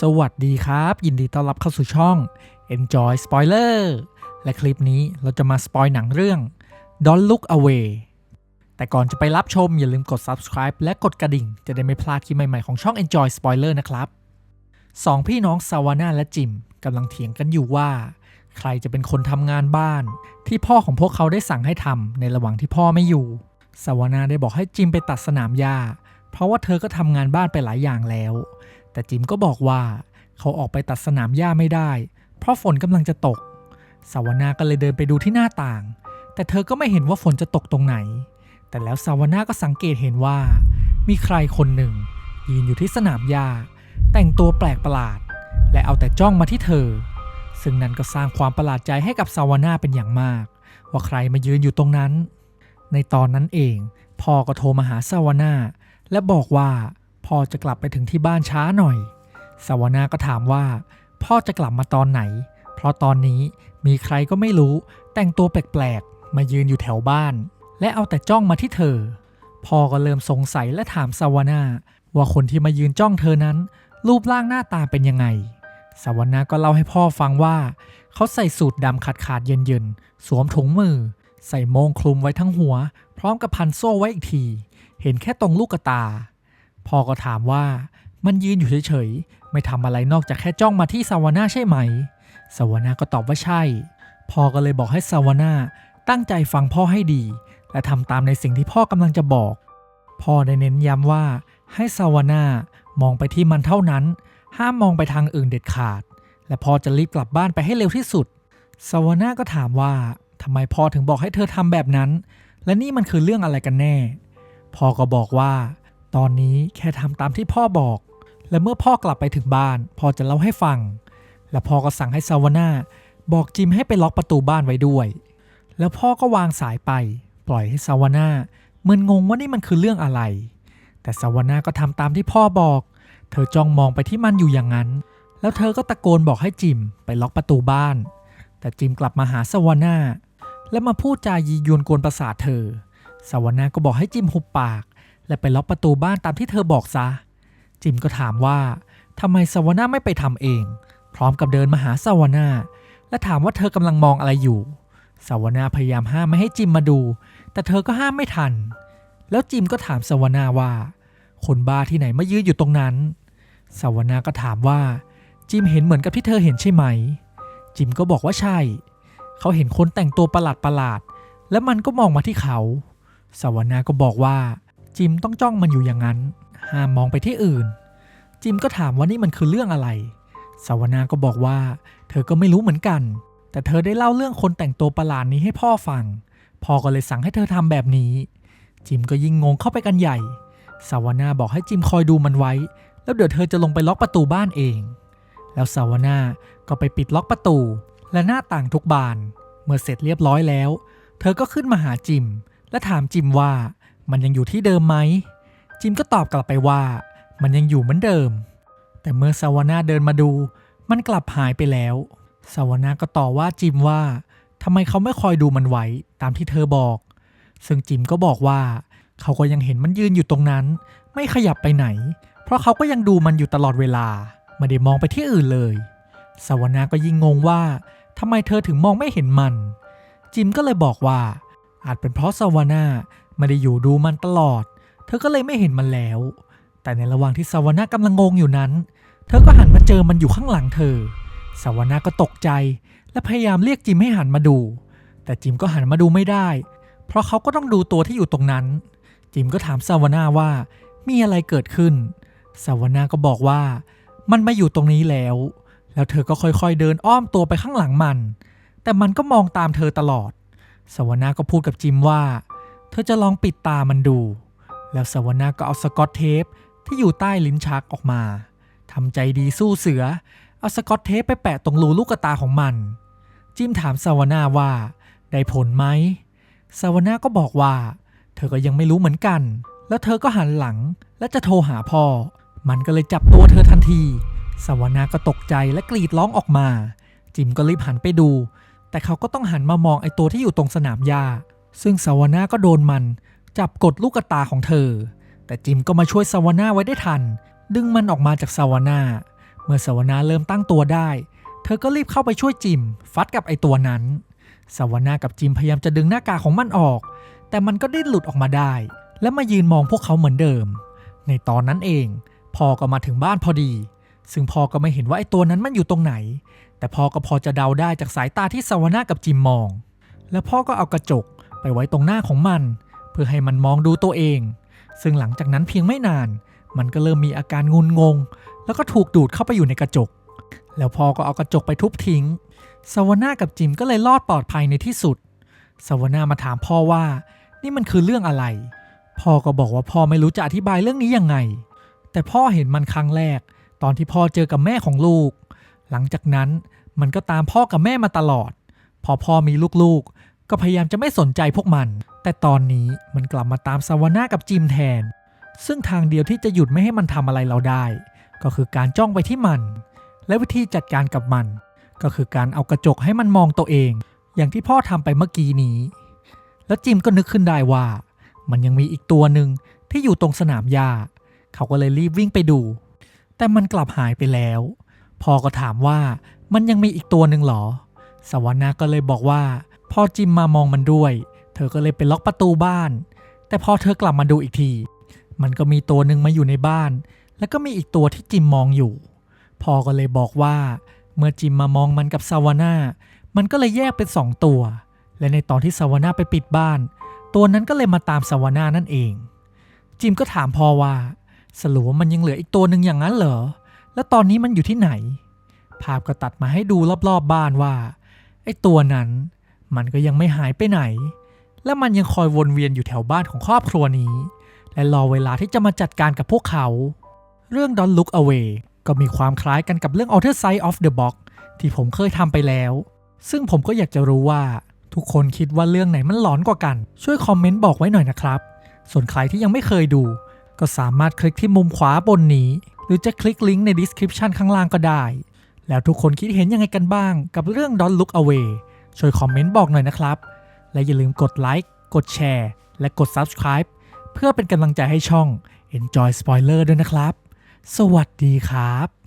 สวัสดีครับ ยินดีต้อนรับเข้าสู่ช่อง Enjoy Spoiler และคลิปนี้เราจะมาสปอยหนังเรื่อง Don't Look Away แต่ก่อนจะไปรับชมอย่าลืมกด subscribe และกดกระดิ่ง จะได้ไม่พลาดคลิปใหม่ ๆ ของช่อง Enjoy Spoiler นะครับสองพี่น้องซาวาน่าและจิมกำลังเถียงกันอยู่ว่า ใครจะเป็นคนทำงานบ้าน ที่พ่อของพวกเขาได้สั่งให้ทำในระหว่างที่พ่อไม่อยู่ซาวาน่าได้บอกให้จิมไปตัดสนามหญ้าเพราะว่าเธอก็ทำงานบ้านไปหลายอย่างแล้ว แต่จิมก็บอกว่าเขาออกไปตัดสนามหญ้าไม่ได้ เพราะฝนกำลังจะตก สาวนาก็เลยเดินไปดูที่หน้าต่าง แต่เธอก็ไม่เห็นว่าฝนจะตกตรงไหน แต่แล้วสาวนาก็สังเกตเห็นว่า มีใครคนหนึ่ง ยืนอยู่ที่สนามหญ้า แต่งตัวแปลกประหลาด และเอาแต่จ้องมาที่เธอ ซึ่งนั่นก็สร้างความประหลาดใจให้กับสาวนาเป็นอย่างมาก ว่าใครมายืนอยู่ตรงนั้น ในตอนนั้นเองพ่อก็โทรมาหาสาวนาและบอกว่า พ่อจะกลับไปถึงที่บ้านช้าหน่อย สวนาก็ถามว่า พ่อจะกลับมาตอนไหน เพราะตอนนี้มีใครก็ไม่รู้ แต่งตัวแปลกๆ มายืนอยู่แถวบ้าน และเอาแต่จ้องมาที่เธอ พ่อก็เริ่มสงสัยและถามสวนาว่าคนที่มายืนจ้องเธอนั้น รูปร่างหน้าตาเป็นยังไง สวนาก็เล่าให้พ่อฟังว่า เขาใส่สูทดำขาดขาดๆเย็นเย็นๆ สวมถุงมือ ใส่โมงคลุมไว้ทั้งหัว พร้อมกับพันโซ่ไว้อีกที เห็นแค่ตรงลูกตา พ่อก็ถามว่ามันยืนอยู่เฉยๆ ไม่ทำอะไรนอกจากแค่จ้องมาที่สาวนาใช่ไหมสาวนาก็ตอบว่าใช่ พ่อก็เลยบอกให้สาวนาตั้งใจฟังพ่อให้ดี และทำตามในสิ่งที่พ่อกำลังจะบอก พ่อได้เน้นย้ำว่าให้สาวนามองไปที่มันเท่านั้น ห้ามมองไปทางอื่นเด็ดขาด และพ่อจะรีบกลับบ้านไปให้เร็วที่สุดสาวนาก็ถามว่าทำไมพ่อถึงบอกให้เธอทำแบบนั้น และนี่มันคือเรื่องอะไรกันแน่ พ่อก็บอกว่า ตอนนี้แค่ทำตามที่พ่อบอก และเมื่อพ่อกลับไปถึงบ้าน พ่อจะเล่าให้ฟัง และพ่อก็สั่งให้ซาวาน่าบอกจิมให้ไปล็อกประตูบ้านไว้ด้วย แล้วพ่อก็วางสายไป ปล่อยให้ซาวาน่ามึนงงว่านี่มันคือเรื่องอะไร แต่ซาวาน่าก็ทำตามที่พ่อบอก เธอจ้องมองไปที่มันอยู่อย่างนั้น แล้วเธอก็ตะโกนบอกให้จิมไปล็อกประตูบ้าน แต่จิมกลับมาหาซาวาน่าและมาพูดจายียวนกวนประสาทเธอซาวาน่าก็บอกให้จิมหุบปาก และไปล็อกประตูบ้านตามที่เธอบอกซะ จิมก็ถามว่าทำไมสวาน่าไม่ไปทำเอง พร้อมกับเดินมาหาสวาน่าและถามว่าเธอกำลังมองอะไรอยู่สวาน่าพยายามห้ามไม่ให้จิมมาดู แต่เธอก็ห้ามไม่ทัน แล้วจิมก็ถามสวาน่าว่า คนบ้าที่ไหนมายืนอยู่ตรงนั้นสวาน่าก็ถามว่า จิมเห็นเหมือนกับที่เธอเห็นใช่ไหม จิมก็บอกว่าใช่ เขาเห็นคนแต่งตัวประหลาดประหลาดๆและมันก็มองมาที่เขาสวานาก็บอกว่า จิมต้องจ้องมันอยู่อย่างนั้น ห้ามมองไปที่อื่น จิมก็ถามว่านี่มันคือเรื่องอะไร สวนาก็บอกว่า เธอก็ไม่รู้เหมือนกัน แต่เธอได้เล่าเรื่องคนแต่งตัวประหลาดนี้ให้พ่อฟัง พ่อก็เลยสั่งให้เธอทำแบบนี้ จิมก็ยิ่งงงเข้าไปกันใหญ่ สวนาบอกให้จิมคอยดูมันไว้ แล้วเดี๋ยวเธอจะลงไปล็อกประตูบ้านเอง แล้วสวนาก็ไปปิดล็อกประตู และหน้าต่างทุกบาน เมื่อเสร็จเรียบร้อยแล้ว เธอก็ขึ้นมาหาจิม และถามจิมว่า มันยังอยู่ที่เดิมไหม จิมก็ตอบกลับไปว่า มันยังอยู่เหมือนเดิม แต่เมื่อสาวนาเดินมาดู มันกลับหายไปแล้วสาวนาก็ต่อว่าจิมว่าทำไมเขาไม่คอยดูมันไว้ตามที่เธอบอก ซึ่งจิมก็บอกว่า เขาก็ยังเห็นมันยืนอยู่ตรงนั้น ไม่ขยับไปไหน เพราะเขาก็ยังดูมันอยู่ตลอดเวลา ไม่ได้มองไปที่อื่นเลยสาวนาก็ยิ่งงงว่าทำไมเธอถึงมองไม่เห็นมัน จิมก็เลยบอกว่า อาจเป็นเพราะสาวนา ไม่ได้อยู่ดูมันตลอด เธอก็เลยไม่เห็นมันแล้ว แต่ในระหว่างที่สาวนากำลังงงอยู่นั้น เธอก็หันมาเจอมันอยู่ข้างหลังเธอสาวนาก็ตกใจ และพยายามเรียกจิมให้หันมาดู แต่จิมก็หันมาดูไม่ได้ เพราะเขาก็ต้องดูตัวที่อยู่ตรงนั้น จิมก็ถามสาวนาว่า มีอะไรเกิดขึ้นสาวนาก็บอกว่า มันมาอยู่ตรงนี้แล้ว แล้วเธอก็ค่อยๆเดินอ้อมตัวไปข้างหลังมัน แต่มันก็มองตามเธอตลอดสาวนาก็พูดกับจิมว่า เธอจะลองปิดตามันดู แล้วสวนาก็เอาสกอตเทปที่อยู่ใต้ลิ้นชักออกมาทำใจดีสู้เสือ เอาสกอตเทปไปแปะตรงรูลูกตาของมัน จิมถามสวนาว่า ได้ผลไหมสวนาก็บอกว่า เธอก็ยังไม่รู้เหมือนกัน แล้วเธอก็หันหลังและจะโทรหาพ่อ มันก็เลยจับตัวเธอทันทีสวนาก็ตกใจและกรีดร้องออกมา จิมก็รีบหันไปดู แต่เขาก็ต้องหันมามองไอ้ตัวที่อยู่ตรงสนามหญ้า ซึ่งสาวนาก็โดนมันจับกดลูกตาของเธอ แต่จิมก็มาช่วยสาวนาไว้ได้ทัน ดึงมันออกมาจากสาวนา เมื่อสวนาเริ่มตั้งตัวได้ เธอก็รีบเข้าไปช่วยจิม ฟัดกับไอตัวนั้นสวนากับจิมพยายามจะดึงหน้ากากของมันออก แต่มันก็ดิ้นหลุดออกมาได้ และมายืนมองพวกเขาเหมือนเดิม ในตอนนั้นเองพ่อก็มาถึงบ้านพอดี ซึ่งพ่อก็ไม่เห็นว่าไอตัวนั้นมันอยู่ตรงไหน แต่พ่อก็พอจะเดาได้จากสายตาที่สวนากับจิมมอง แล้วพ่อก็เอากระจก ไปไว้ตรงหน้าของมัน เพื่อให้มันมองดูตัวเอง ซึ่งหลังจากนั้นเพียงไม่นาน มันก็เริ่มมีอาการงุนงง แล้วก็ถูกดูดเข้าไปอยู่ในกระจก แล้วพ่อก็เอากระจกไปทุบทิ้งสวนากับจิมก็เลยรอดปลอดภัยในที่สุดสวนามาถามพ่อว่า นี่มันคือเรื่องอะไร พ่อก็บอกว่าพ่อไม่รู้จะอธิบายเรื่องนี้ยังไง แต่พ่อเห็นมันครั้งแรก ตอนที่พ่อเจอกับแม่ของลูก หลังจากนั้นมันก็ตามพ่อกับแม่มาตลอด พอพ่อมีลูกๆ ก็พยายามจะไม่สนใจพวกมัน แต่ตอนนี้มันกลับมาตามสวนากับจิมแทน ซึ่งทางเดียวที่จะหยุดไม่ให้มันทำอะไรเราได้ ก็คือการจ้องไปที่มัน และวิธีจัดการกับมัน ก็คือการเอากระจกให้มันมองตัวเอง อย่างที่พ่อทำไปเมื่อกี้นี้ แล้วจิมก็นึกขึ้นได้ว่า มันยังมีอีกตัวหนึ่งที่อยู่ตรงสนามหญ้าเขาก็เลยรีบวิ่งไปดู แต่มันกลับหายไปแล้วพ่อก็ถามว่ามันยังมีอีกตัวหนึ่งหรอ สวรรณาก็เลยบอกว่า พอจิมมามองมันด้วย เธอก็เลยไปล็อกประตูบ้าน แต่พอเธอกลับมาดูอีกที มันก็มีตัวหนึ่งมาอยู่ในบ้าน แล้วก็มีอีกตัวที่จิมมองอยู่พ่อก็เลยบอกว่า เมื่อจิมมามองมันกับซาวาน่ามันก็เลยแยกเป็นสองตัว และในตอนที่ซาวาน่าไปปิดบ้าน ตัวนั้นก็เลยมาตามซาวาน่านั่นเอง จิมก็ถามพ่อว่าสรุปว่ามันยังเหลืออีกตัวหนึ่งอย่างนั้นเหรอ แล้วตอนนี้มันอยู่ที่ไหน ภาพก็ตัดมาให้ดูรอบๆบบ้านว่า ไอ้ตัวนั้น มันก็ยังไม่หายไปไหน และมันยังคอยวนเวียนอยู่แถวบ้านของครอบครัวนี้ และรอเวลาที่จะมาจัดการกับพวกเขา เรื่อง Don't Look Away ก็มีความคล้ายกันกับเรื่อง Outer Side of the Box ที่ผมเคยทำไปแล้ว ซึ่งผมก็อยากจะรู้ว่า ทุกคนคิดว่าเรื่องไหนมันหลอนกว่ากัน ช่วยคอมเมนต์บอกไว้หน่อยนะครับ ส่วนใครที่ยังไม่เคยดู ก็สามารถคลิกที่มุมขวาบนนี้ หรือจะคลิกลิงก์ใน description ข้างล่างก็ได้ แล้วทุกคนคิดเห็นยังไงกันบ้างกับเรื่อง Don't Look Away ช่วยคอมเมนต์บอกหน่อยนะครับ และอย่าลืมกดไลค์ กดแชร์ และกด Subscribe เพื่อเป็นกำลังใจให้ช่อง Enjoy Spoiler ด้วยนะครับ สวัสดีครับ